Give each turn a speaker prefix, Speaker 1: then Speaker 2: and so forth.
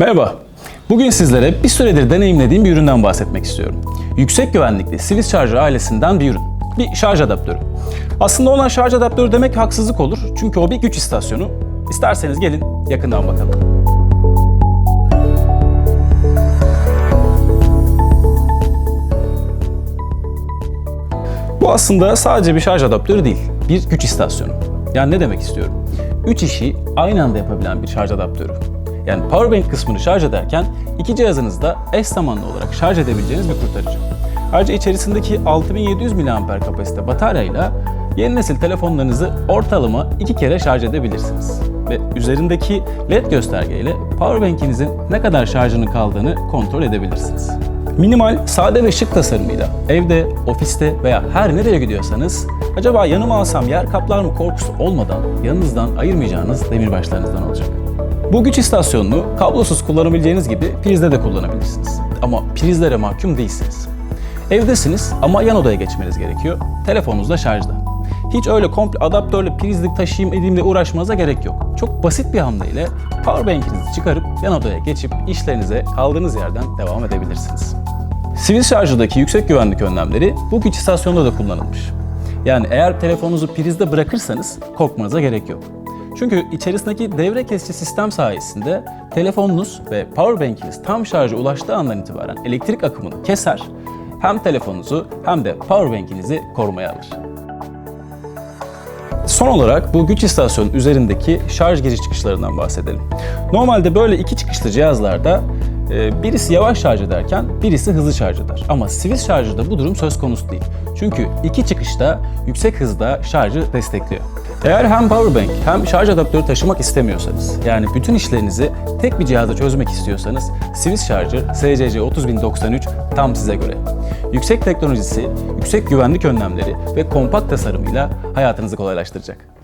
Speaker 1: Merhaba. Bugün sizlere bir süredir deneyimlediğim bir üründen bahsetmek istiyorum. Yüksek güvenlikli Swiss Charger ailesinden bir ürün. Bir şarj adaptörü. Aslında ona şarj adaptörü demek haksızlık olur. Çünkü o bir güç istasyonu. İsterseniz gelin yakından bakalım. Bu aslında sadece bir şarj adaptörü değil, bir güç istasyonu. Yani ne demek istiyorum? Üç işi aynı anda yapabilen bir şarj adaptörü. Yani powerbank kısmını şarj ederken iki cihazınızı da eş zamanlı olarak şarj edebileceğiniz bir kurtarıcı. Ayrıca içerisindeki 6700 mAh kapasite bataryayla yeni nesil telefonlarınızı ortalama iki kere şarj edebilirsiniz. Ve üzerindeki LED göstergeyle powerbank'inizin ne kadar şarjının kaldığını kontrol edebilirsiniz. Minimal, sade ve şık tasarımıyla evde, ofiste veya her nereye gidiyorsanız acaba yanıma alsam yer kaplar mı korkusu olmadan yanınızdan ayırmayacağınız demirbaşlarınızdan olacak. Bu güç istasyonunu kablosuz kullanabileceğiniz gibi prizde de kullanabilirsiniz. Ama prizlere mahkum değilsiniz. Evdesiniz ama yan odaya geçmeniz gerekiyor. Telefonunuz da şarjda. Hiç öyle komple adaptörle prizlik taşıyayım edeyimle uğraşmanıza gerek yok. Çok basit bir hamleyle powerbank'inizi çıkarıp yan odaya geçip işlerinize kaldığınız yerden devam edebilirsiniz. Swiss şarjındaki yüksek güvenlik önlemleri bu güç istasyonunda da kullanılmış. Yani eğer telefonunuzu prizde bırakırsanız korkmanıza gerek yok. Çünkü içerisindeki devre kesici sistem sayesinde telefonunuz ve powerbank'iniz tam şarja ulaştığı andan itibaren elektrik akımını keser, hem telefonunuzu hem de powerbank'inizi korumaya alır. Son olarak bu güç istasyonun üzerindeki şarj giriş çıkışlarından bahsedelim. Normalde böyle iki çıkışlı cihazlarda birisi yavaş şarj ederken birisi hızlı şarj eder. Ama Swiss Charger'da bu durum söz konusu değil. Çünkü iki çıkışta yüksek hızda şarjı destekliyor. Eğer hem powerbank hem şarj adaptörü taşımak istemiyorsanız, yani bütün işlerinizi tek bir cihazda çözmek istiyorsanız Swiss Charger SCC 30093 tam size göre. Yüksek teknolojisi, yüksek güvenlik önlemleri ve kompakt tasarımıyla hayatınızı kolaylaştıracak.